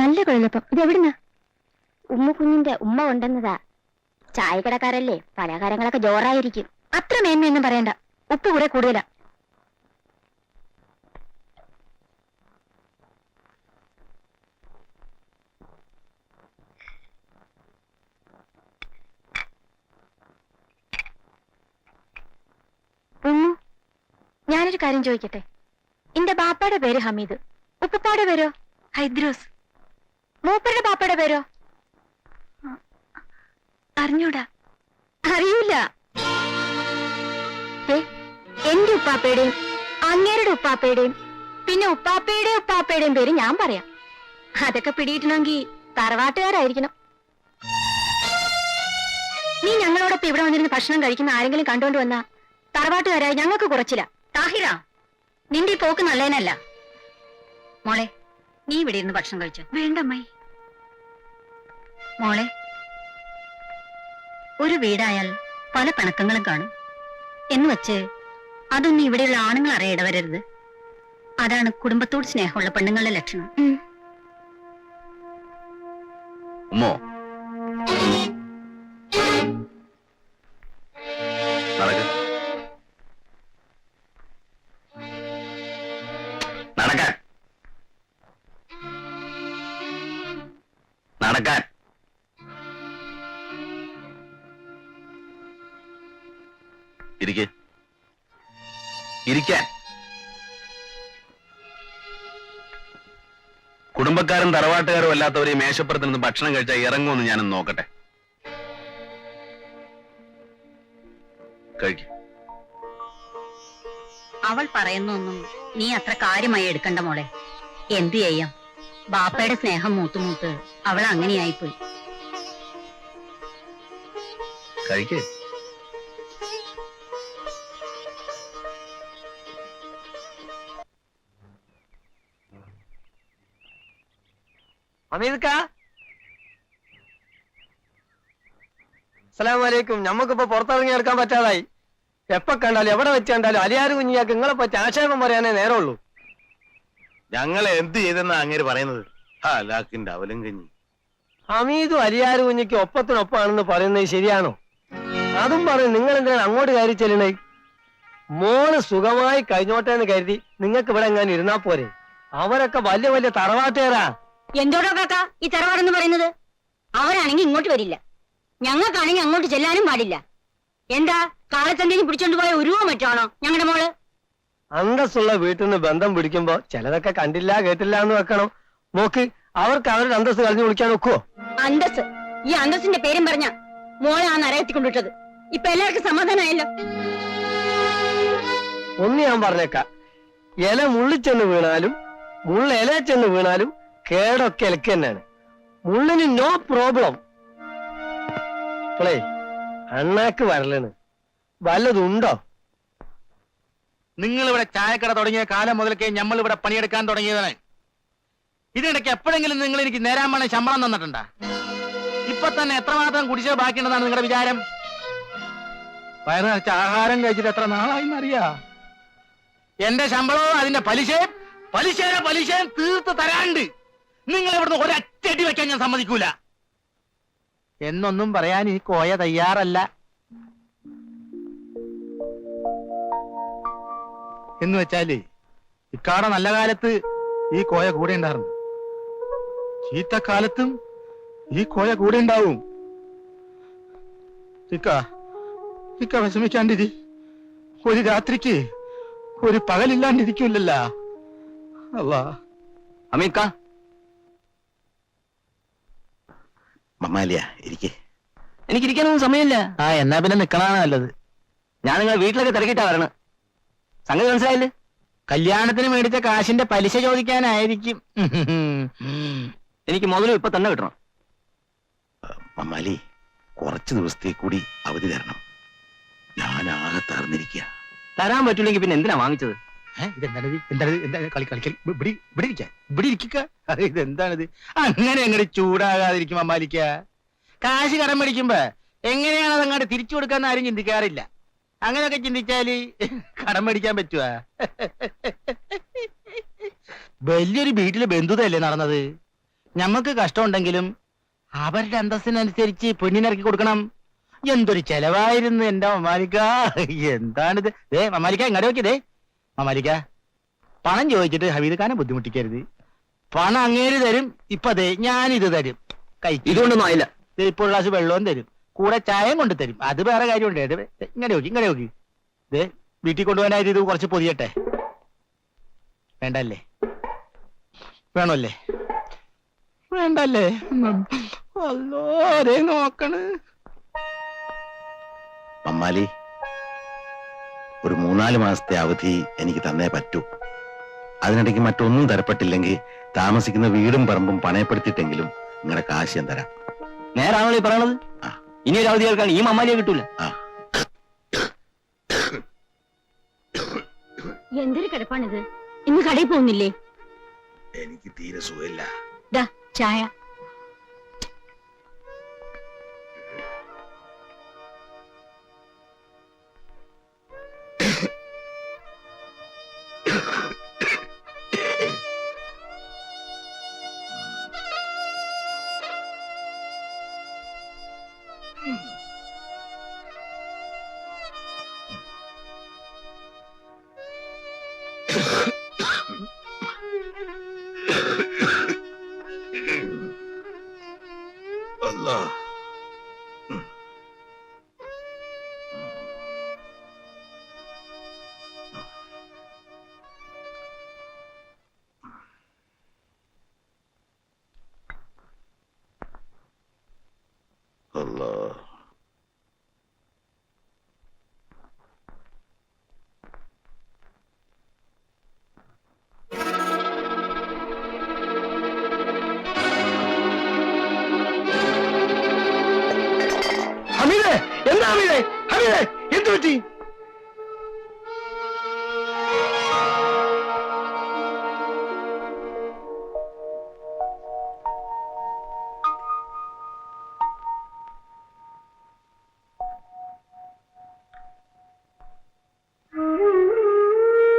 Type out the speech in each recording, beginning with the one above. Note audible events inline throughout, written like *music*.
നല്ല കുഴലപ്പം ഇത് എവിടുന്നാ? ഉമ്മ കുഞ്ഞിന്റെ ഉമ്മ കൊണ്ടുവന്നതാ. ചായക്കടക്കാരല്ലേ പലഹാരങ്ങളൊക്കെ ജോറായിരിക്കും. അത്ര മേന്മയൊന്നും പറയണ്ട. ഉപ്പ് കുറെ കൂടുതലാ. ഞാനൊരു കാര്യം ചോദിക്കട്ടെ? എന്റെ ബാപ്പയുടെ പേര് ഹമീദ്. ഉപ്പുപ്പാടെ പേരോ? ഹൈദ്രോസ്. മൂപ്പരുടെ പാപ്പയുടെ പേരോ? അറിഞ്ഞൂടാ. അറിയൂല. എന്റെ ഉപ്പാപ്പയുടെയും അങ്ങേരുടെ ഉപ്പാപ്പയുടെയും പിന്നെ ഉപ്പാപ്പയുടെ ഉപ്പാപ്പയുടെയും പേര് ഞാൻ പറയാം. അതൊക്കെ പിടിയിട്ടണമെങ്കിൽ തറവാട്ടുകാരായിരിക്കണം. നീ ഞങ്ങളോടൊപ്പം ഇവിടെ വന്നിരുന്ന് ഭക്ഷണം കഴിക്കുന്ന ആരെങ്കിലും കണ്ടുകൊണ്ട് വന്നാ തറവാട്ടുകാരായി ഞങ്ങൾക്ക് കുറച്ചില്ല. താഹിറ നിന്റെ ഈ പോക്ക് നല്ലതിനല്ല. മോളെ നീ ഇവിടെ ഇരുന്ന് ഭക്ഷണം കഴിച്ചു. വേണ്ടമ്മായി മോളെ ഒരു വീടായാൽ പല പിണക്കങ്ങളും കാണും. എന്ന് വെച്ച് അതൊന്നും ഇവിടെയുള്ള ആണുങ്ങൾ അറിയ ഇടവരരുത് അതാണ് കുടുംബത്തോട് സ്നേഹമുള്ള പെണ്ണുങ്ങളുടെ ലക്ഷണം. ഉമ്മോ തറവാട്ടുകാരും അല്ലാത്തവർ ഈ മേശപ്പുറത്ത് നിന്ന് ഭക്ഷണം കഴിച്ചാൽ ഇറങ്ങുമെന്ന് ഞാനൊന്ന് നോക്കട്ടെ. കഴിക്കും. അവൾ പറയുന്നൊന്നും നീ അത്ര കാര്യമായി എടുക്കണ്ട മോളെ. എന്തു ചെയ്യാം? ബാപ്പയുടെ സ്നേഹം മൂത്തുമൂത്ത് അവൾ അങ്ങനെയായിപ്പോയി. കഴിക്കേ. അമീദ്ക്ക അസ്സലാമു അലൈക്കും നമുക്കിപ്പോ പുറത്തിറങ്ങി എടുക്കാൻ പറ്റാതായി. എപ്പ കണ്ടാലും എവിടെ വെച്ച് കണ്ടാലും അലിയാറ് കുഞ്ഞിയാക്ക് നിങ്ങളെ പറ്റി ആക്ഷേപം പറയാനേ നേരമുള്ളൂ. ഞങ്ങൾ എന്ത് ചെയ്തെന്നാ അങ്ങേര് പറയുന്നത്? ആ ലാക്കിന്റെ അവലും കഞ്ഞി ഹമീദും അലിയാർ കുഞ്ഞിക്ക് ഒപ്പത്തിനൊപ്പാണെന്ന് പറയുന്നത് ശരിയാണോ? അതും പറഞ്ഞ് നിങ്ങൾ എന്തിനാണ് അങ്ങോട്ട് കയറി ചെല്ലണേ? മോൾ സുഖമായി കഴിഞ്ഞോട്ടെ എന്ന് കരുതി നിങ്ങൾക്ക് ഇവിടെ എങ്ങനെ ഇരുന്നാ പോരെ? അവരൊക്കെ വലിയ വലിയ തറവാട്ടുകാരാ. എന്തോടോ കാക്ക ഈ തറവാടെന്ന് പറയുന്നത്? അവരാണെങ്കിൽ ഇങ്ങോട്ട് വരില്ല. ഞങ്ങൾക്കാണെങ്കിൽ അങ്ങോട്ട് ചെല്ലാനും പാടില്ല. എന്താ കാളത്തന്റെയും പിടിച്ചോണ്ട് പോയ ഉരുവോ മറ്റാണോ ഞങ്ങളുടെ മോൾ? അന്തസ്സുള്ള വീട്ടിൽ നിന്ന് ബന്ധം പിടിക്കുമ്പോ ചിലതൊക്കെ കണ്ടില്ല കേട്ടില്ല എന്ന് വെക്കണം. നോക്ക് അവർക്ക് അവരുടെ അന്തസ് കളഞ്ഞു വിളിക്കാൻ ഒക്കുവോ? അന്തസ് ഈ അന്തസ്സിന്റെ പേരും പറഞ്ഞ മോളെ ആ നരകത്തി കൊണ്ടിട്ടത് ഇപ്പൊ എല്ലാവർക്കും സമാധാനമായല്ലോ? ഒന്ന് ഞാൻ പറഞ്ഞേക്ക. ഇല മുള്ളിച്ചെന്ന് വീണാലും മുള്ള ഇല ചെന്ന് വീണാലും കേടൊക്കെ ഇലക്ക് തന്നെയാണ്. മുള്ളിന് നോ പ്രോബ്ലം ഇപ്പോളേ അണ്ണാക്ക് വരലാണ്. വല്ലതുണ്ടോ നിങ്ങൾ ഇവിടെ ചായക്കട തുടങ്ങിയ കാലം മുതൽക്കേ നമ്മൾ ഇവിടെ പണിയെടുക്കാൻ തുടങ്ങിയതാണ്. ഇതിനിടയ്ക്ക് എപ്പോഴെങ്കിലും നിങ്ങൾ എനിക്ക് നേരാൻ വേണം ശമ്പളം തന്നിട്ടുണ്ടാ? ഇപ്പൊ തന്നെ എത്രമാത്രം കുടിശ്ശിക ബാക്കിയുണ്ടെന്നാണ് നിങ്ങളുടെ വിചാരം? വയറ് ആഹാരം കഴിച്ചിട്ട് എത്ര നാളായി അറിയാ എന്റെ ശമ്പളവും അതിന്റെ പലിശയും പലിശയുടെ പലിശയും തീർത്ത് തരാണ്ട് നിങ്ങൾ ഇവിടുന്ന് ഒരച്ചടി വെക്കാൻ ഞാൻ സമ്മതിക്കൂല. എന്നൊന്നും പറയാൻ ഈ കോയ തയ്യാറല്ല. എന്ന് വെച്ചാൽ ഇക്കാട നല്ല കാലത്ത് ഈ കോയ കൂടെ ഉണ്ടായിരുന്നു. ചീത്തക്കാലത്തും ഈ കോയ കൂടെ ഉണ്ടാവും. ഇക്ക ഇക്ക വിഷമിക്കാണ്ടിരി ഒരു രാത്രിക്ക് ഒരു പകലില്ലാണ്ടിരിക്കൂലല്ല. അല്ലാ അമീക്ക മമ്മാലിയ ഇരിക്കേ. എനിക്ക് ഇരിക്കാനൊന്നും സമയമില്ല. ആ എന്നാ പിന്നെ നിക്കണാണ് നല്ലത്. ഞാൻ നിങ്ങൾ വീട്ടിലൊക്കെ തിരക്കിട്ടാ വരണ. സംഗതി മനസ്സിലായില്ലേ? കല്യാണത്തിന് മേടിച്ച കാശിന്റെ പലിശ ചോദിക്കാനായിരിക്കും. എനിക്ക് മുതലും ഇപ്പൊ തന്നെ കിട്ടണം. മമ്മാലി കുറച്ച് ദിവസത്തെ കൂടി അവധി തരണം. ഞാൻ ആകെ തറന്നിരിക്കുക തരാൻ പറ്റൂലെങ്കിൽ പിന്നെ എന്തിനാ വാങ്ങിച്ചത്? ഇതെന്താണിത് ഇരിക്ക. അങ്ങനെ അങ്ങോട്ട് ചൂടാകാതിരിക്കും അമ്മാലിക്ക. കാശ് കടം മേടിക്കുമ്പോ എങ്ങനെയാണ് അത് അങ്ങോട്ട് തിരിച്ചു കൊടുക്കാന്ന് ആരും ചിന്തിക്കാറില്ല. അങ്ങനെയൊക്കെ ചിന്തിച്ചാൽ കടം മേടിക്കാൻ പറ്റുക വലിയൊരു വീട്ടിലെ ബന്ധുതല്ലേ നടന്നത്? ഞമ്മക്ക് കഷ്ടമുണ്ടെങ്കിലും അവരുടെ അന്തസ്സിനനുസരിച്ച് പെണ്ണിനിറക്കി കൊടുക്കണം. എന്തൊരു ചെലവായിരുന്നു എന്റെ മമാലിക്ക എന്താണിത്? ഏ മമാലിക്ക ഇങ്ങോട്ട് നോക്കിയതേ മമാലിക്ക പണം ചോദിച്ചിട്ട് ഹബീദ് ഖാനെ ബുദ്ധിമുട്ടിക്കരുത്. പണം അങ്ങേര് തരും ഇപ്പൊ ദേ ഞാനിത് തരും. കഴിക്കും. ഇതുകൊണ്ടൊന്നും ആയില്ല. ദേ ഇപ്പോൾ ഒരു ഗ്ലാസ് വെള്ളവും തരും. കൂടെ ചായയും കൊണ്ട് തരും. അത് വേറെ കാര്യമുണ്ട്. ദേ ഇങ്ങനെ നോക്കി ഇങ്ങനെ നോക്കി. ദേ വീട്ടിൽ കൊണ്ടുപോകാനായിട്ട് ഇത് കുറച്ച് പൊതിയട്ടെ. വേണ്ടല്ലേ? വേണമല്ലേ? വേണ്ടല്ലേ? അല്ലോ നോക്കണ്? മമ്മാലി മൂന്നാൽ മാസത്തെ അവധി എനിക്ക് തന്നേ പറ്റൂ. അതിനിടയ്ക്ക് മറ്റൊന്നും തരപ്പെട്ടില്ലെങ്കിൽ താമസിക്കുന്ന വീടും പറമ്പും പണയപ്പെടുത്തിയിട്ടെങ്കിലും നിങ്ങളുടെ കാശ് ഞാൻ തരാം. നേരാണല്ലോ ഈ പറയണത്? ഇനി ഒരു അവധി കേൾക്കാൻ ഈ മമ്മാലിയെ കിട്ടൂല. എന്തൊരു കിടപ്പാണിത്? ഇന്ന് കടയിൽ പോകുന്നില്ലേ? എനിക്ക് തീരെ സുഖമില്ല. ദാ ചായ. അല്ലാ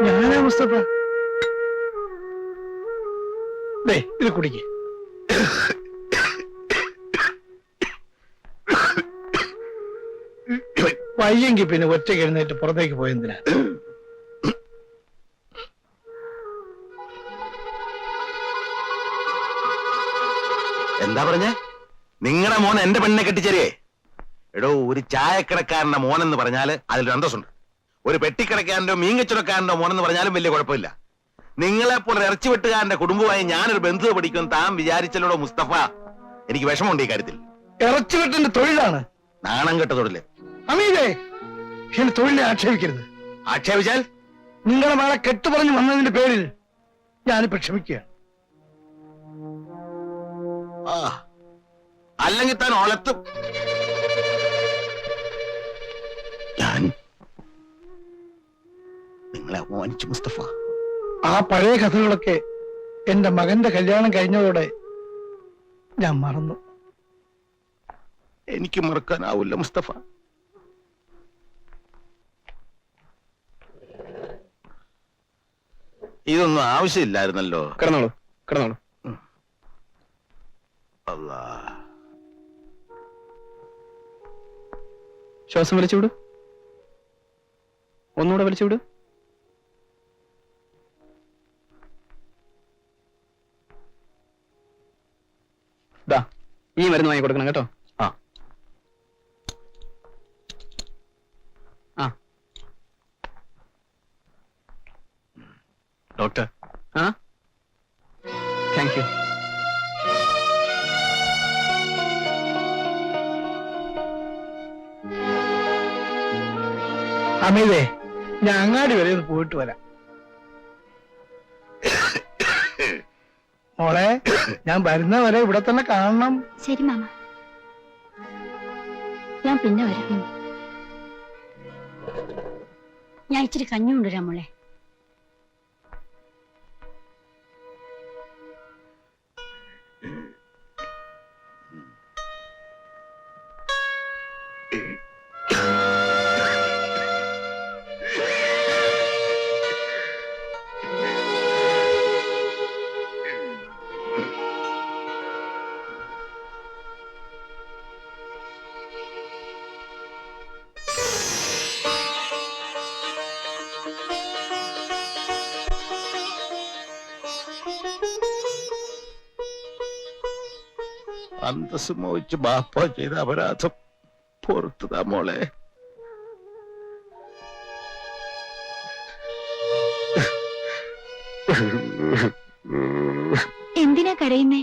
ഞാനാ മുസ്തഫ. ഇത് കുടിക്ക്. വയ്യെങ്കിൽ പിന്നെ ഒറ്റയ്ക്ക് എഴുന്നേറ്റ് പുറത്തേക്ക് പോയെന്തിനാ എന്താ പറഞ്ഞ? നിങ്ങളുടെ മോൻ എന്റെ പെണ്ണിനെ കെട്ടിച്ചേരേ. എടോ ഒരു ചായക്കടക്കാരന്റെ മോനെന്ന് പറഞ്ഞാൽ അതിലൊരു അന്തസ്സുണ്ട്. ഒരു പെട്ടിക്കടക്കാരന്റെ മീൻകച്ചവടക്കാരന്റെ മോനെന്ന് പറഞ്ഞാലും വലിയ കുഴപ്പമില്ല. നിങ്ങളെ പോലെ ഇറച്ചി വെട്ടുകാരന്റെ കുടുംബമായി ഞാനൊരു ബന്ധുവ പഠിക്കും താൻ വിചാരിച്ചല്ലോ മുസ്തഫ? എനിക്ക് വിഷമമുണ്ട് ഈ കാര്യത്തിൽ. ഇറച്ചി വെട്ടിന്റെ തൊഴിലാണ്? നാണം കെട്ട തൊഴിൽ. തൊഴിലെ എന്റെ തൊഴിലിനെ ആക്ഷേപിക്കരുത്. ആക്ഷേപിച്ചാൽ? നിങ്ങളെ മകളെ കെട്ടുപറഞ്ഞു വന്നതിന്റെ പേരിൽ ഞാനിപ്പോ ക്ഷമിക്കുകയാണ്. അല്ലെങ്കിൽ താൻ ഓലത്തും നിങ്ങളെ അപമാനിച്ചു മുസ്തഫ. ആ പഴയ കഥകളൊക്കെ എന്റെ മകന്റെ കല്യാണം കഴിഞ്ഞതോടെ ഞാൻ മറന്നു. എനിക്ക് മറക്കാനാവില്ല മുസ്തഫ. ഇതൊന്നും ആവശ്യമില്ലായിരുന്നല്ലോ. കിടന്നോളൂ കിടന്നോളൂ. അല്ലാ ശ്വാസം വലിച്ചുവിട്. ഒന്നുകൂടെ വലിച്ചുവിട്. ദാ ഈ മരുന്ന് വാങ്ങി കൊടുക്കണം കേട്ടോ. ആ. ആ. ഡോക്ടർ. ആ? താങ്ക് യു അമിതേ ഞാൻ അങ്ങാടി വരെ ഒന്ന് പോയിട്ട് വരാം. മോളെ ഞാൻ വരുന്ന വരെ ഇവിടെ തന്നെ കാണണം. ശരി മാമ. ഞാൻ പിന്നെ വരാം. ഞാൻ ഇച്ചിരി കഞ്ഞി കൊണ്ടുവരാം മോളെ. അന്തസ് മോഹിച്ച് ബാപ്പ ചെയ്ത അപരാധം പുറത്തുതാ മോളെ. എന്തിനാ കരയുന്നേ?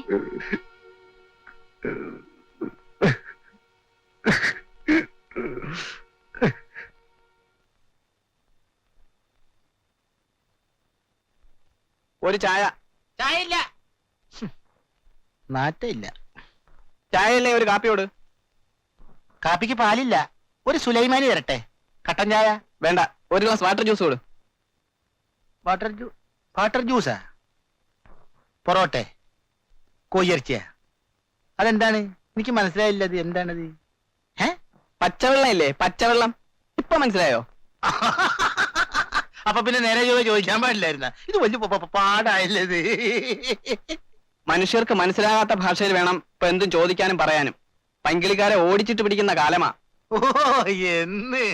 ഒരു ചായ. ചായ ഇല്ല. നാറ്റയില്ല ചായ അല്ലേ ഒരു കാപ്പിയോട്? കാപ്പിക്ക് പാലില്ല. ഒരു സുലൈമാനി തരട്ടെ. കട്ടൻ ചായ? വേണ്ട. ഒരു ഗ്ലാസ് വാട്ടർ ജ്യൂസ് കൊടു. വാട്ടർ ജ്യൂ വാട്ടർ ജ്യൂസാ? പൊറോട്ടെ? കോയിറച്ചിയാ അതെന്താണ്? എനിക്ക് മനസ്സിലായില്ല അത് എന്താണത്. ഏ? പച്ചവെള്ളം ഇല്ലേ പച്ചവെള്ളം. ഇപ്പൊ മനസ്സിലായോ? *laughs* അപ്പൊ പിന്നെ നേരെ ചോദിക്കാൻ പാടില്ലായിരുന്ന? ഇത് വലിയ പാടായില്ലേ ഇത് മനുഷ്യർക്ക് മനസ്സിലാകാത്ത ഭാഷയിൽ വേണം ഇപ്പൊ എന്തും ചോദിക്കാനും പറയാനും. പങ്കിളിക്കാരെ ഓടിച്ചിട്ട് പിടിക്കുന്ന കാലമാ. ഓ എന്ന്.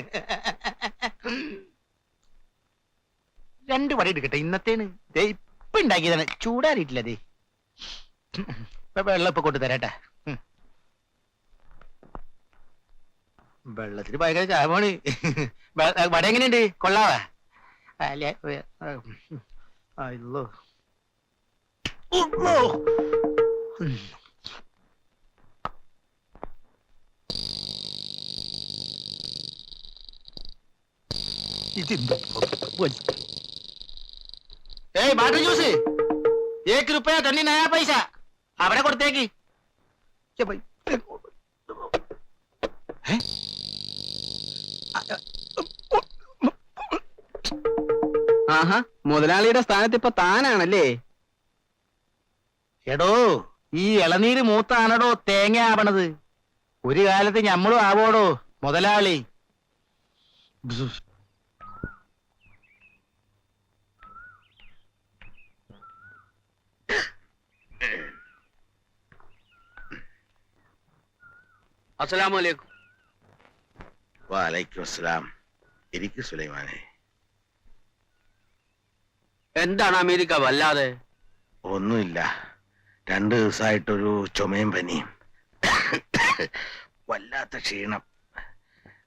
രണ്ട് വടി എടുക്കട്ടെ ഇന്നത്തേന്. ദേ ഇപ്പൊ ഉണ്ടാക്കിയതാണ്. ചൂടാറിയിട്ടില്ല ദേ. ഇപ്പൊ വെള്ളം ഇപ്പൊ കൊണ്ടു തരാട്ടെ. വെള്ളത്തിന് ഭയങ്കര ചാമാണ് വട എങ്ങനെയുണ്ട്? കൊള്ളാവാ? അല്ലേ അല്ലോ ഇതെന്ത് ഏയ് വാട്ടർ ജ്യൂസ്. ഏക്ക് റുപ്പയ തൊണ്ണി നയാ പൈസ. അവിടെ കൊടുത്തേക്ക്? ആഹാ മുതലാളിയുടെ സ്ഥാനത്ത് ഇപ്പൊ താനാണല്ലേ? എടോ ഈ ഇളനീര് മൂത്താണടോ തേങ്ങ ആവണത്. ഒരു കാലത്ത് ഞമ്മളും ആവോടോ മുതലാളി. വാലൈക്കും അസ്സലാം. ഇരിക്കു സുലൈമാനെ. എന്താണ് അമേരിക്ക വല്ലാതെ? ഒന്നുമില്ല. രണ്ടു ദിവസമായിട്ടൊരു ചുമയും പനിയും. വല്ലാത്ത ക്ഷീണം.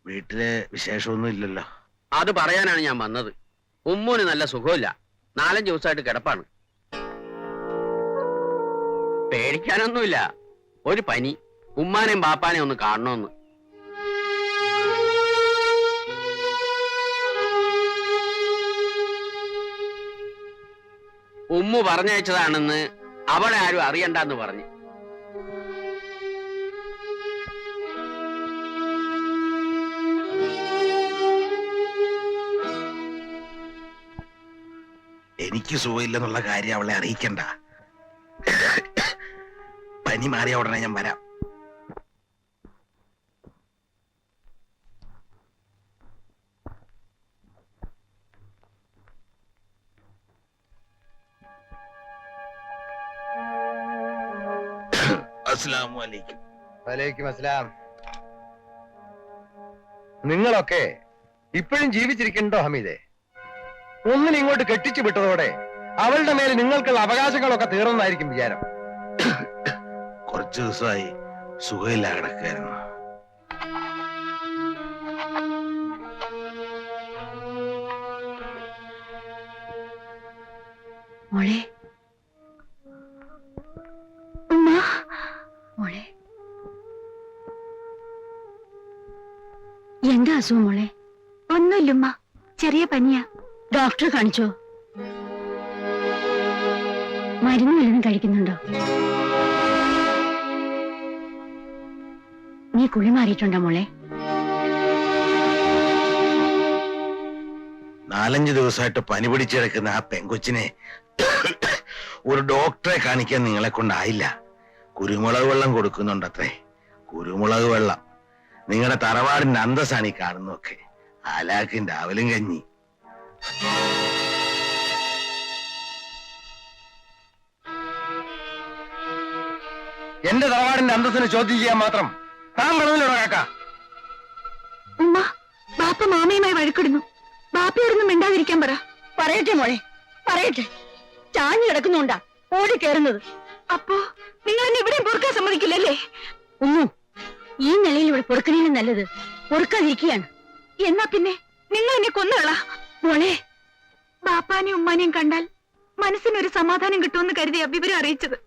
വീട്ടിൽ വിശേഷമൊന്നും ഇല്ലല്ലോ. അത് പറയാനാണ് ഞാൻ വന്നത്. ഉമ്മൂന് നല്ല സുഖമില്ല. നാലഞ്ച് ദിവസമായിട്ട് കിടപ്പാണ്. പേടിക്കാനൊന്നുമില്ല. ഒരു പനി. ഉമ്മാനെയും ബാപ്പാനെയും ഒന്ന് കാണണമെന്ന് ഉമ്മു പറഞ്ഞയച്ചതാണെന്ന് അവളെ ആരും അറിയണ്ടെന്ന് പറഞ്ഞു. എനിക്ക് സുഖമില്ലെന്നുള്ള കാര്യം അവളെ അറിയിക്കണ്ട. പനി മാറിയ ഉടനെ ഞാൻ വരാം. അലൈക്കും വലൈക്കും. അസ്സലാം നിങ്ങളൊക്കെ ഇപ്പോഴും ജീവിച്ചിരിക്കണ്ടോ ഹമീദെ? ഒന്നിനെ ഇങ്ങോട്ട് കെട്ടിച്ചു വിട്ടതോടെ അവളുടെ മേൽ നിങ്ങൾക്കുള്ള അവകാശങ്ങളൊക്കെ തീർന്നതായിരിക്കും വിചാരം. കുറച്ചു ദിവസമായി സുഖമില്ല കിടക്കായിരുന്നു അസുഖം മോളെ. ഒന്നുമില്ലുമ്മ. ചെറിയ പനിയാ. ഡോക്ടറെ കാണിച്ചോ. മരുന്ന് വല്ലതും കഴിക്കുന്നുണ്ടോ? നീ കുളി മാറിയിട്ടുണ്ടോ മോളെ? നാലഞ്ച് ദിവസമായിട്ട് പനി പിടിച്ച് കിടക്കുന്ന ആ പെങ്കൊച്ചിനെ ഒരു ഡോക്ടറെ കാണിക്കാൻ നിങ്ങളെ കൊണ്ടായില്ല. കുരുമുളക് വെള്ളം കൊടുക്കുന്നുണ്ടത്രേ. കുരുമുളക് വെള്ളം. നിങ്ങളുടെ തറവാടിന്റെ അന്തസ്സാണ് ഈ കാണുന്നൊക്കെ ആലാക്കിന്റെ അവലും കഞ്ഞി. എന്റെ തറവാടിന്റെ അന്തസ്സിനെ ചോദ്യം ചെയ്യാൻ മാത്രം താൻ പറഞ്ഞല്ലോ കാക്ക. ഉമ്മ ബാപ്പ മാമയുമായി വഴക്കിടുന്നു. ബാപ്പയോടൊന്നും മിണ്ടാതിരിക്കാൻ പറ. പറയട്ടെ മോളെ പറയട്ടെ. ചാഞ്ഞു കിടക്കുന്നുണ്ടാ ഓടി കയറുന്നത്. അപ്പോ നിങ്ങൾ എന്നെ ഇവിടെയും പൊറുക്കാൻ സമ്മതിക്കില്ലല്ലേ? ഒന്നും ഈ നിലയിൽ ഇവിടെ പൊറുക്കണേലും നല്ലത് പൊറുക്കാതിരിക്കുകയാണ് എന്നാ പിന്നെ? നിങ്ങൾ എന്നെ കൊന്നുകള മോളെ. ബാപ്പാനെയും ഉമ്മാനെയും കണ്ടാൽ മനസ്സിനൊരു സമാധാനം കിട്ടുമെന്ന് കരുതിയ വിവരം അറിയിച്ചത്.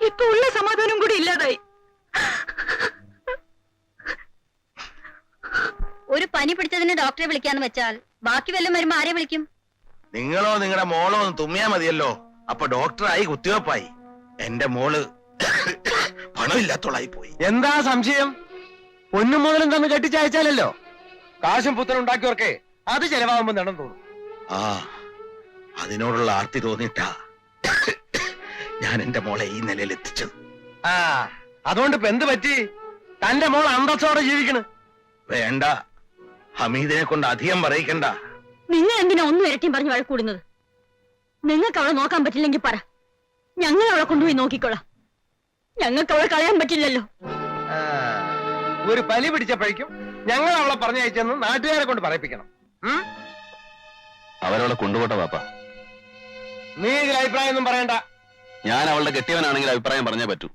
ഇപ്പൊ ഉള്ള സമാധാനം കൂടി ഇല്ലാതായി. ഒരു പനി പിടിച്ചതിന് ഡോക്ടറെ വിളിക്കാന്ന് വെച്ചാൽ ബാക്കി വല്ലതും വരുമ്പോ ആരെ വിളിക്കും? നിങ്ങളോ നിങ്ങളുടെ മോളോ ഒന്ന് തുമ്മിയാ മതിയല്ലോ. അപ്പൊ ഡോക്ടറായി കുത്തിവെപ്പായി. എന്റെ മോൾ പണമില്ലാത്തോളായി പോയി എന്താ സംശയം? പൊന്നും മുതലും തന്ന് കെട്ടിച്ചയച്ചാലല്ലോ. കാശും പുത്തനും ഉണ്ടാക്കിയവർക്ക് അത് ചെലവാകുമ്പോ നടന്നു തോന്നും. ആ അതിനോടുള്ള ആർത്തി തോന്നിട്ടാ ഞാൻ എന്റെ മോളെ ഈ നിലയിൽ എത്തിച്ചത്. ആ അതുകൊണ്ട് ഇപ്പൊ എന്ത് പറ്റി? തന്റെ മോൾ അന്തസ്സോടെ ജീവിക്കണ്. വേണ്ട. ഹമീദിനെ കൊണ്ട് അധികം പറയിക്കണ്ട. നിങ്ങൾ എന്തിനാ ഒന്നും ഇരട്ടിയും പറഞ്ഞ് വഴക്കൂടുന്നത്? നിങ്ങൾക്ക് അവളെ നോക്കാൻ പറ്റില്ലെങ്കിൽ പറ. ഞങ്ങൾ അവളെ കൊണ്ടുപോയി നോക്കിക്കോളാം ഞങ്ങൾക്ക് അവളെ കളയാൻ പറ്റില്ലല്ലോ. ഒരു പലി പിടിച്ചപ്പോഴേക്കും ഞങ്ങൾ അവളെ പറഞ്ഞയച്ചെന്ന് നാട്ടുകാരെ കൊണ്ട് പറയിപ്പിക്കണം? അവരവളെ കൊണ്ടുപോട്ടെ പാപ്പ നീ ഇതിൽ അഭിപ്രായം ഒന്നും പറയണ്ട. ഞാൻ അവളുടെ കെട്ടിയവനാണെങ്കിൽ അഭിപ്രായം പറഞ്ഞേ പറ്റൂ.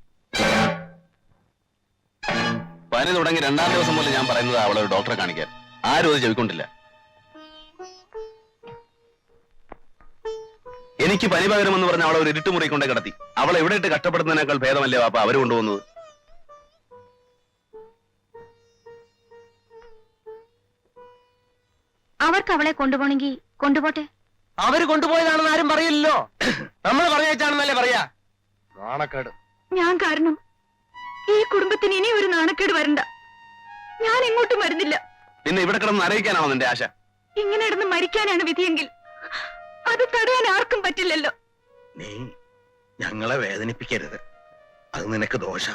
പനി തുടങ്ങി രണ്ടാം ദിവസം മുതൽ ഞാൻ പറയുന്നത് അവളെ ഒരു ഡോക്ടറെ കാണിക്കാൻ. ആരും അത് ചെവിക്കൊണ്ടില്ല എനിക്ക് പനി പകരമെന്ന് പറഞ്ഞ അവളെ ഒരു ഇരുട്ടുമുറി കൊണ്ടേ കിടത്തി. അവളെ എവിടെ ഇട്ട് കഷ്ടപ്പെടുന്നതിനേക്കാൾ ഭേദമല്ലേ വാപ്പ? അവർ കൊണ്ടുവന്നത് അവർക്ക് അവളെ കൊണ്ടുപോണെങ്കിൽ കൊണ്ടുപോട്ടെ? അവർ കൊണ്ടുപോയതാണെന്ന് ആരും പറയില്ലല്ലോ. നമ്മൾ പറഞ്ഞേച്ചാണെന്നല്ലേ പറയാ. നാണക്കേട്. ഞാൻ കാരണം ഈ കുടുംബത്തിന് ഇനി ഒരു നാണക്കേട് വരണ്ട. ഞാൻ എങ്ങോട്ടും വരുന്നില്ല. പിന്നെ ഇവിടെ കിടന്ന് അറിയിക്കാനാണോ നിന്റെ ആശ? ഇങ്ങനെ ഇടന്ന് മരിക്കാനാണ് വിധിയെങ്കിൽ അത് തടയാൻ ആർക്കും പറ്റില്ലല്ലോ. നീ ഞങ്ങളെ വേദനിപ്പിക്കരുത്. അത് നിനക്ക് ദോഷ.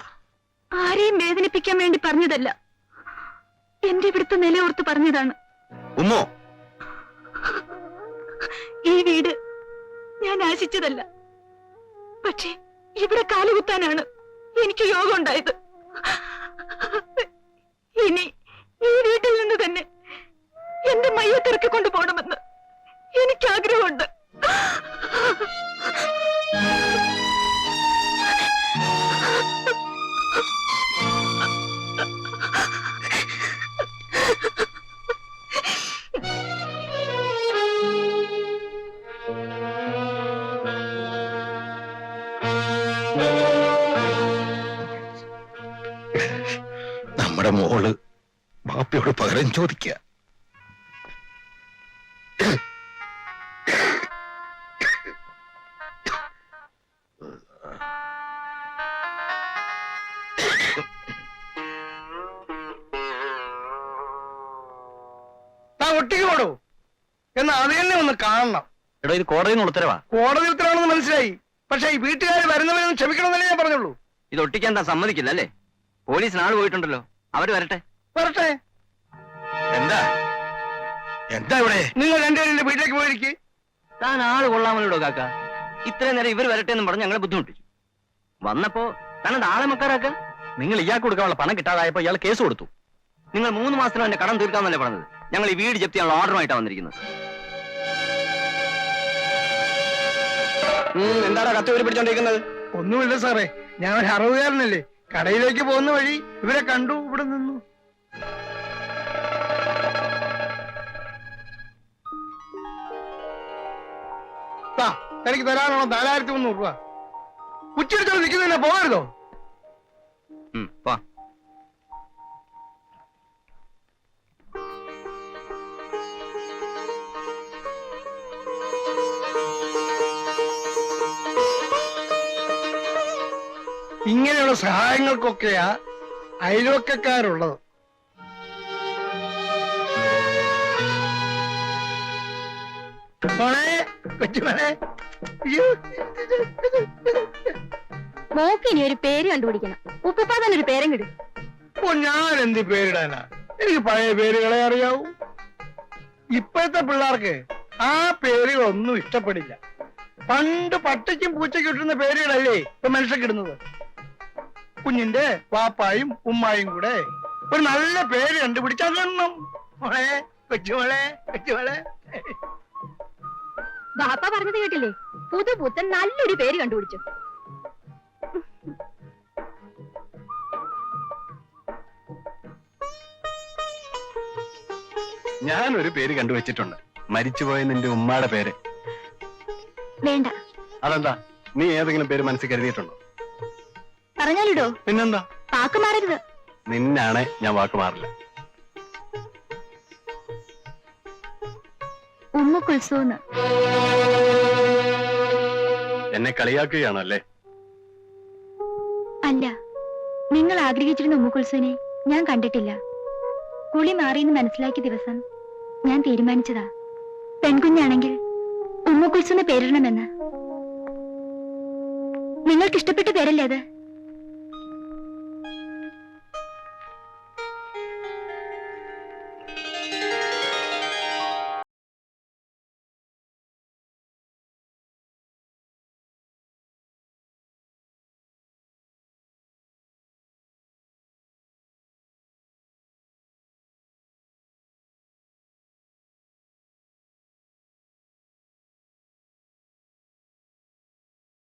ആരെയും വേദനിപ്പിക്കാൻ വേണ്ടി പറഞ്ഞതല്ല. എന്റെ ഇവിടുത്തെ നിലയോർത്ത് പറഞ്ഞതാണ്. ഉമ്മോ? ഈ വീട് ഞാൻ ആശിച്ചതല്ല. പക്ഷേ ഇവിടെ കാലുകുത്താനാണ് എനിക്ക് യോഗം ഉണ്ടായത് ഇനി ഈ വീട്ടിൽ നിന്ന് തന്നെ എന്റെ മയ്യത്തിറക്കി കൊണ്ടുപോകണമെന്ന്. എനിക്ക് ആഗ്രഹമുണ്ട് നമ്മുടെ മോൾ ബാപ്പയോട് പകരം ചോദിക്ക. എന്നാ അത് തന്നെ ഒന്ന് കാണണം. എടോ ഇത് കോടതിയിൽ നിന്ന് ഉത്തരവാ. കോടതി ഉത്തരവാണെന്ന് മനസ്സിലായി. പക്ഷെ ഈ വീട്ടുകാർ വരുന്നവരൊന്നും ക്ഷമിക്കണമെന്നല്ലേ ഞാൻ പറഞ്ഞുള്ളൂ. ഇത് ഒട്ടിക്കാൻ താൻ സമ്മതിക്കില്ല അല്ലേ? പോലീസിന് ആൾ പോയിട്ടുണ്ടല്ലോ. അവർ വരട്ടെ. വരട്ടെ. എന്താ? എന്താ ഇവിടെ? നിങ്ങൾ രണ്ടുപേരും വീട്ടിലേക്ക് പോയിരിക്കെ. താൻ ആൾ കൊള്ളാമല്ലോ കാക്ക? ഇത്രയും നേരം ഇവർ വരട്ടെ എന്ന് പറഞ്ഞ് ഞങ്ങളെ ബുദ്ധിമുട്ടിച്ചു. വന്നപ്പോ താനത് ആളെ മക്കാരാക്ക നിങ്ങൾ ഇയാൾക്ക് കൊടുക്കാനുള്ള പണം കിട്ടാതായപ്പോ ഇയാൾ കേസ് കൊടുത്തു. നിങ്ങൾ മൂന്ന് മാസത്തിനും എന്റെ കടം തീർക്കാന്നല്ലേ പറഞ്ഞത്? ഞങ്ങൾ ഈ വീട് ജപ്തി ചെയ്യാനുള്ള ഓർഡറുമായിട്ടാണ് വന്നിരിക്കുന്നത്. എന്താടാ കത്തി ഒരു പിടിച്ചോണ്ടിരിക്കുന്നത്? ഒന്നുമില്ല സാറേ ഞാൻ ഒരു അറിവുകാരനല്ലേ കടയിലേക്ക് പോകുന്ന വഴി ഇവരെ കണ്ടു ഇവിടെ നിന്നു. തനിക്ക് എനിക്ക് തരാനുള്ള നാലായിരത്തി മുന്നൂറ് രൂപ. ഉച്ചടിച്ചോട് നിൽക്കുന്നതിനെ പോകരുതോ ഇങ്ങനെയുള്ള സഹായങ്ങൾക്കൊക്കെയാ അയൽവക്കക്കാരുള്ളത്. മോളെ കൊച്ചുമോളെ അയ്യോ. മോക്ക് ഇനി ഒരു പേര് കണ്ടുപിടിക്കണം. ഉപ്പുപ്പാ തന്നെ ഒരു പേരും കിട്ടും. ഓ ഞാൻ എന്ത് പേരിടാനാ? എനിക്ക് പഴയ പേരുകളെ അറിയാവൂ. ഇപ്പോഴത്തെ പിള്ളേർക്ക് ആ പേരുകളൊന്നും ഇഷ്ടപ്പെടില്ല. പണ്ട് പട്ടിക്കും പൂച്ചയ്ക്കും ഇട്ടുന്ന പേരുകളല്ലേ ഇപ്പൊ മനുഷ്യർക്ക് ഇടുന്നത്? കുഞ്ഞിന്റെ വാപ്പായും ഉമ്മായും കൂടെ ഒരു നല്ല പേര് കണ്ടുപിടിച്ചാൽ കാണണം മോളെ കൊച്ചുമോളെ കൊച്ചുമോളെ ബാപ്പ പറഞ്ഞത് കേട്ടില്ലേ? പുതുപുത്തൻ നല്ലൊരു പേര് കണ്ടുപിടിച്ചു. ഞാൻ ഒരു പേര് കണ്ടുവച്ചിട്ടുണ്ട്. മരിച്ചുപോയ നിന്റെ ഉമ്മയുടെ പേര്. വേണ്ട. അതെന്താ? നീ ഏതെങ്കിലും പേര് മനസ്സിൽ കരുതിയിട്ടുണ്ടോ? പറഞ്ഞാലിടോ. പിന്നെന്താ? വാക്ക് മാറരുത്. നിന്നാണ് ഞാൻ വാക്ക് മാറില്ല ഉമ്മ കുൽസൂന്ന്. എന്നെ കളിയാക്കുകയാണല്ലേ? അല്ല നിങ്ങൾ ആഗ്രഹിച്ചിരുന്ന ഉമ്മ കുൽസുവിനെ ഞാൻ കണ്ടിട്ടില്ല. കുളി മാറിയെന്ന് മനസ്സിലാക്കിയ ദിവസം ഞാൻ തീരുമാനിച്ചതാ. പെൺകുഞ്ഞാണെങ്കിൽ ഉമ്മ കുൽസുന്ന് പേരിടണമെന്ന്. നിങ്ങൾക്ക് ഇഷ്ടപ്പെട്ട പേരല്ലേ അത്?